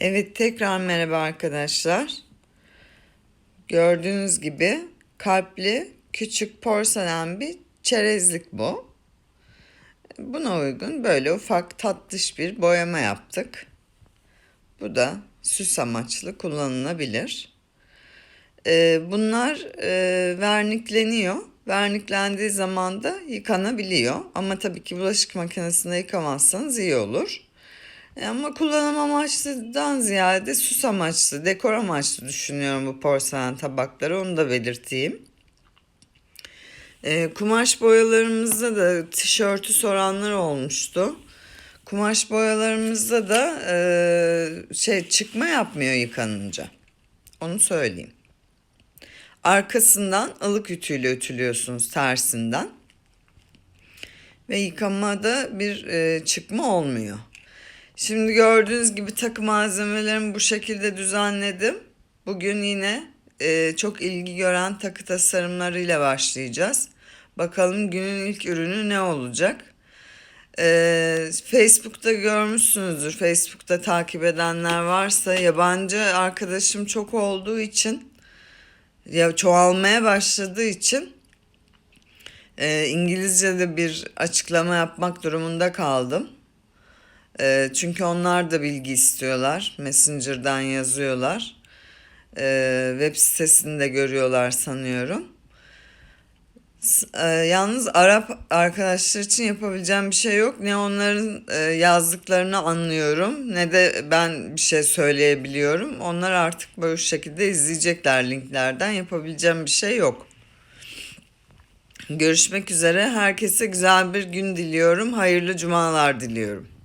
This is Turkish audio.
Evet tekrar merhaba arkadaşlar. Gördüğünüz gibi kalpli küçük porselen bir çerezlik bu. Buna uygun böyle ufak tatlış bir boyama yaptık. Bu da süs amaçlı kullanılabilir. Ee, bunlar e, vernikleniyor. Verniklendiği zaman da yıkanabiliyor. Ama tabii ki bulaşık makinesinde yıkamazsanız iyi olur. E, Ama kullanım amaçlıdan ziyade süs amaçlı, dekor amaçlı düşünüyorum bu porselen tabakları. Onu da belirteyim. E, kumaş boyalarımızda da tişörtü soranlar olmuştu. Kumaş boyalarımızda da e, şey çıkma yapmıyor yıkanınca. Onu söyleyeyim. Arkasından ılık ütüyle ütülüyorsunuz tersinden. Ve yıkamada bir e, çıkma olmuyor. Şimdi gördüğünüz gibi takı malzemelerimi bu şekilde düzenledim. Bugün yine e, çok ilgi gören takı tasarımlarıyla başlayacağız. Bakalım günün ilk ürünü ne olacak? E, Facebook'ta görmüşsünüzdür. Facebook'ta takip edenler varsa yabancı arkadaşım çok olduğu için ya çoğalmaya başladığı için e, İngilizce'de bir açıklama yapmak durumunda kaldım. E, çünkü onlar da bilgi istiyorlar. Messenger'dan yazıyorlar. E, web sitesinde görüyorlar sanıyorum. E, yalnız Arap arkadaşlar için yapabileceğim bir şey yok. Ne onların e, yazdıklarını anlıyorum ne de ben bir şey söyleyebiliyorum. Onlar artık böyle şekilde izleyecekler linklerden. Yapabileceğim bir şey yok. Görüşmek üzere. Herkese güzel bir gün diliyorum. Hayırlı cumalar diliyorum.